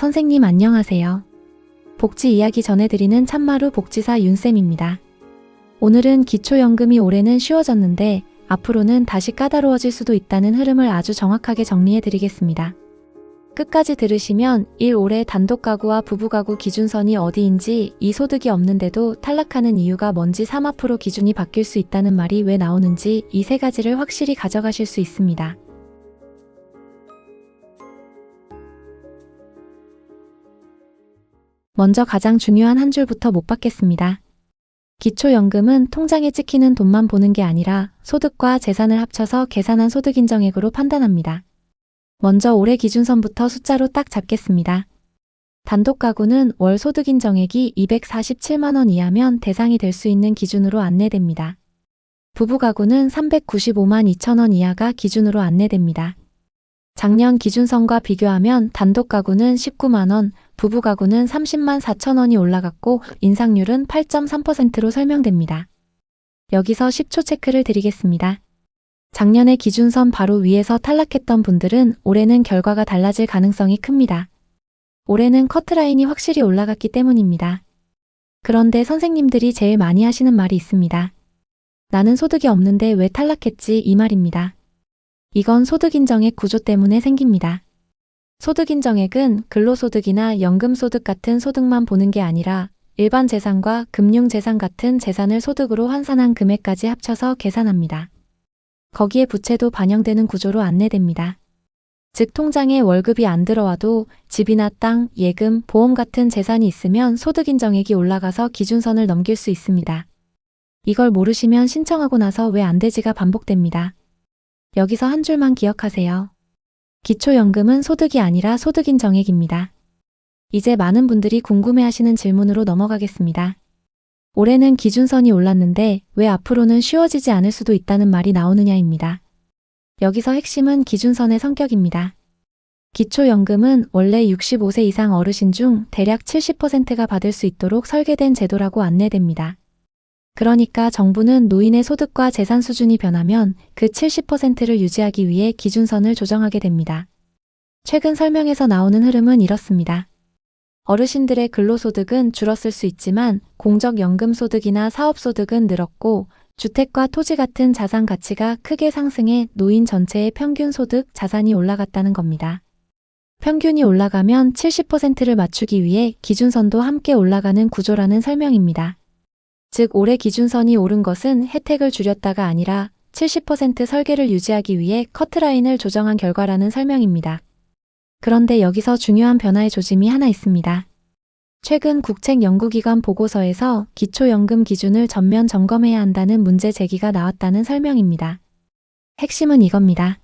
선생님 안녕하세요. 복지 이야기 전해드리는 참마루 복지사 윤쌤입니다. 오늘은 기초연금이 올해는 쉬워졌는데 앞으로는 다시 까다로워질 수도 있다는 흐름을 아주 정확하게 정리해드리겠습니다. 끝까지 들으시면 1. 올해 단독가구와 부부가구 기준선이 어디인지 이 소득이 없는데도 탈락하는 이유가 뭔지 3. 앞으로 기준이 바뀔 수 있다는 말이 왜 나오는지 이 세 가지를 확실히 가져가실 수 있습니다. 먼저 가장 중요한 한 줄부터 못 받겠습니다. 기초연금은 통장에 찍히는 돈만 보는 게 아니라 소득과 재산을 합쳐서 계산한 소득인정액으로 판단합니다. 먼저 올해 기준선부터 숫자로 딱 잡겠습니다. 단독 가구는 월 소득인정액이 247만 원 이하면 대상이 될 수 있는 기준으로 안내됩니다. 부부 가구는 395만 2천 원 이하가 기준으로 안내됩니다. 작년 기준선과 비교하면 단독 가구는 19만 원, 부부 가구는 30만 4천 원이 올라갔고 인상률은 8.3%로 설명됩니다. 여기서 10초 체크를 드리겠습니다. 작년의 기준선 바로 위에서 탈락했던 분들은 올해는 결과가 달라질 가능성이 큽니다. 올해는 커트라인이 확실히 올라갔기 때문입니다. 그런데 선생님들이 제일 많이 하시는 말이 있습니다. 나는 소득이 없는데 왜 탈락했지 이 말입니다. 이건 소득인정액 구조 때문에 생깁니다. 소득인정액은 근로소득이나 연금소득 같은 소득만 보는 게 아니라 일반 재산과 금융재산 같은 재산을 소득으로 환산한 금액까지 합쳐서 계산합니다. 거기에 부채도 반영되는 구조로 안내됩니다. 즉 통장에 월급이 안 들어와도 집이나 땅, 예금, 보험 같은 재산이 있으면 소득인정액이 올라가서 기준선을 넘길 수 있습니다. 이걸 모르시면 신청하고 나서 왜 안 되지가 반복됩니다. 여기서 한 줄만 기억하세요. 기초연금은 소득이 아니라 소득인 정액입니다. 이제 많은 분들이 궁금해하시는 질문으로 넘어가겠습니다. 올해는 기준선이 올랐는데 왜 앞으로는 쉬워지지 않을 수도 있다는 말이 나오느냐입니다. 여기서 핵심은 기준선의 성격입니다. 기초연금은 원래 65세 이상 어르신 중 대략 70%가 받을 수 있도록 설계된 제도라고 안내됩니다. 그러니까 정부는 노인의 소득과 재산 수준이 변하면 그 70%를 유지하기 위해 기준선을 조정하게 됩니다. 최근 설명에서 나오는 흐름은 이렇습니다. 어르신들의 근로소득은 줄었을 수 있지만 공적연금소득이나 사업소득은 늘었고 주택과 토지 같은 자산 가치가 크게 상승해 노인 전체의 평균 소득, 자산이 올라갔다는 겁니다. 평균이 올라가면 70%를 맞추기 위해 기준선도 함께 올라가는 구조라는 설명입니다. 즉 올해 기준선이 오른 것은 혜택을 줄였다가 아니라 70% 설계를 유지하기 위해 커트라인을 조정한 결과라는 설명입니다. 그런데 여기서 중요한 변화의 조짐이 하나 있습니다. 최근 국책연구기관 보고서에서 기초연금 기준을 전면 점검해야 한다는 문제 제기가 나왔다는 설명입니다. 핵심은 이겁니다.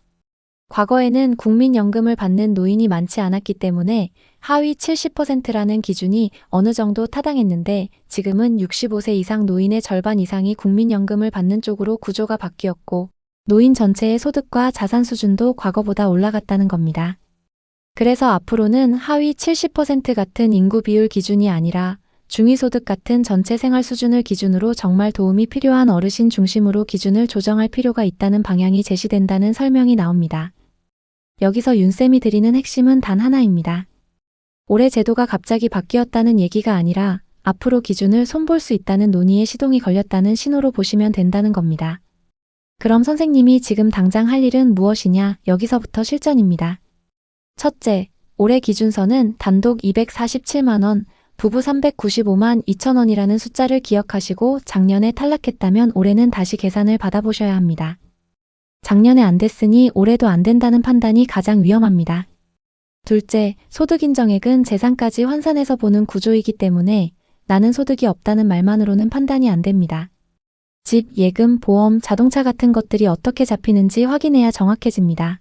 과거에는 국민연금을 받는 노인이 많지 않았기 때문에 하위 70%라는 기준이 어느 정도 타당했는데 지금은 65세 이상 노인의 절반 이상이 국민연금을 받는 쪽으로 구조가 바뀌었고 노인 전체의 소득과 자산 수준도 과거보다 올라갔다는 겁니다. 그래서 앞으로는 하위 70% 같은 인구 비율 기준이 아니라 중위소득 같은 전체 생활 수준을 기준으로 정말 도움이 필요한 어르신 중심으로 기준을 조정할 필요가 있다는 방향이 제시된다는 설명이 나옵니다. 여기서 윤쌤이 드리는 핵심은 단 하나입니다. 올해 제도가 갑자기 바뀌었다는 얘기가 아니라 앞으로 기준을 손볼 수 있다는 논의에 시동이 걸렸다는 신호로 보시면 된다는 겁니다. 그럼 선생님이 지금 당장 할 일은 무엇이냐? 여기서부터 실전입니다. 첫째, 올해 기준선은 단독 247만원, 부부 395만 2천원이라는 숫자를 기억하시고 작년에 탈락했다면 올해는 다시 계산을 받아보셔야 합니다. 작년에 안 됐으니 올해도 안 된다는 판단이 가장 위험합니다. 둘째, 소득인정액은 재산까지 환산해서 보는 구조이기 때문에 나는 소득이 없다는 말만으로는 판단이 안 됩니다. 집, 예금, 보험, 자동차 같은 것들이 어떻게 잡히는지 확인해야 정확해집니다.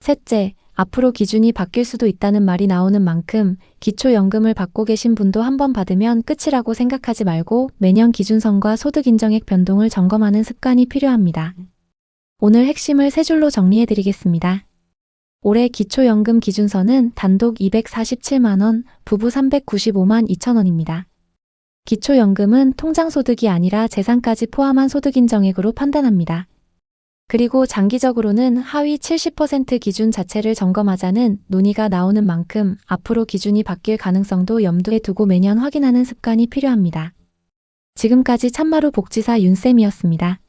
셋째, 앞으로 기준이 바뀔 수도 있다는 말이 나오는 만큼 기초연금을 받고 계신 분도 한 번 받으면 끝이라고 생각하지 말고 매년 기준선과 소득인정액 변동을 점검하는 습관이 필요합니다. 오늘 핵심을 세 줄로 정리해 드리겠습니다. 올해 기초연금 기준선은 단독 247만원, 부부 395만 2천원입니다. 기초연금은 통장소득이 아니라 재산까지 포함한 소득인정액으로 판단합니다. 그리고 장기적으로는 하위 70% 기준 자체를 점검하자는 논의가 나오는 만큼 앞으로 기준이 바뀔 가능성도 염두에 두고 매년 확인하는 습관이 필요합니다. 지금까지 참마루 복지사 윤쌤이었습니다.